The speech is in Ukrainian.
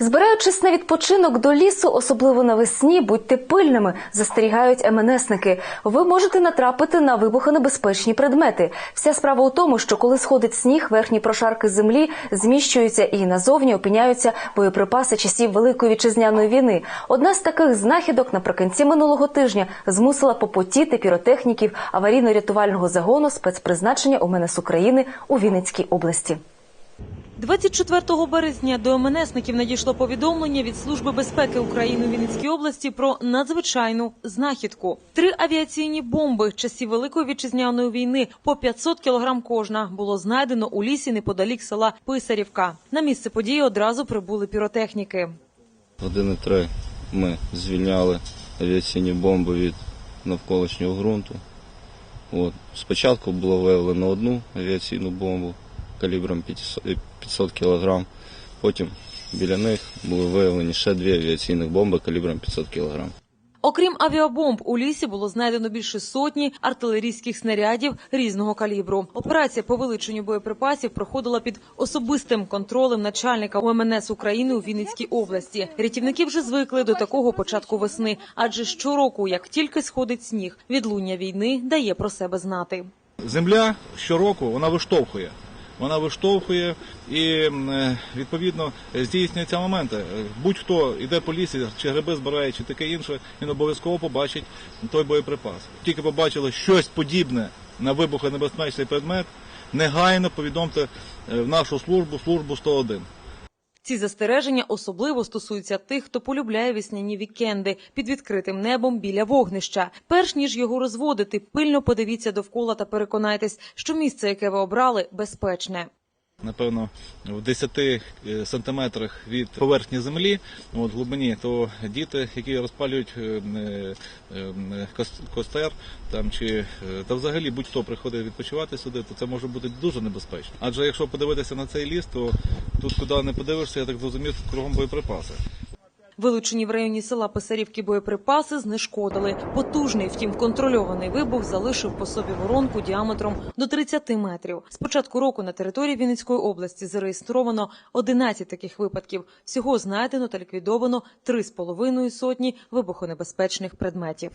Збираючись на відпочинок до лісу, особливо навесні, будьте пильними, застерігають МНСники. Ви можете натрапити на вибухонебезпечні предмети. Вся справа у тому, що коли сходить сніг, верхні прошарки землі зміщуються і назовні опиняються боєприпаси часів Великої вітчизняної війни. Одна з таких знахідок наприкінці минулого тижня змусила попотіти піротехніків аварійно-рятувального загону спецпризначення УМНС України у Вінницькій області. 24 березня до МНСників надійшло повідомлення від Служби безпеки України у Вінницькій області про надзвичайну знахідку. Три авіаційні бомби часів Великої вітчизняної війни по 500 кілограм кожна було знайдено у лісі неподалік села Писарівка. На місце події одразу прибули піротехніки. Години три ми звільняли авіаційні бомби від навколишнього ґрунту. От. Спочатку було виявлено одну авіаційну бомбу калібром 500 500 кг. Потім біля них були виявлені ще дві авіаційних бомби калібром 500 кг. Окрім авіабомб, у лісі було знайдено більше сотні артилерійських снарядів різного калібру. Операція по вилученню боєприпасів проходила під особистим контролем начальника УМНС України у Вінницькій області. Рятівники вже звикли до такого початку весни, адже щороку, як тільки сходить сніг, відлуння війни дає про себе знати. Земля щороку вона виштовхує. Вона виштовхує і відповідно здійснює здійснюються моменти. Е, Будь-хто йде по лісі, чи гриби збирає, чи таке інше, він обов'язково побачить той боєприпас. Тільки побачили щось подібне на вибухонебезпечний предмет, негайно повідомте е, в нашу службу, службу 101. Ці застереження особливо стосуються тих, хто полюбляє весняні вікенди під відкритим небом біля вогнища. Перш ніж його розводити, пильно подивіться довкола та переконайтесь, що місце, яке ви обрали, безпечне. Напевно, в 10 е, сантиметрах від поверхні землі, от, глибині, то діти, які розпалюють е, е, костер, там, чи, та взагалі будь-хто приходить відпочивати сюди, то це може бути дуже небезпечно. Адже якщо подивитися на цей ліс, то тут куди не подивишся, я так зрозумів, кругом боєприпаси. Вилучені в районі села Писарівки боєприпаси знешкодили. Потужний, втім контрольований вибух залишив по собі воронку діаметром до 30 метрів. З початку року на території Вінницької області зареєстровано 11 таких випадків. Всього знайдено та ліквідовано 3,5 сотні вибухонебезпечних предметів.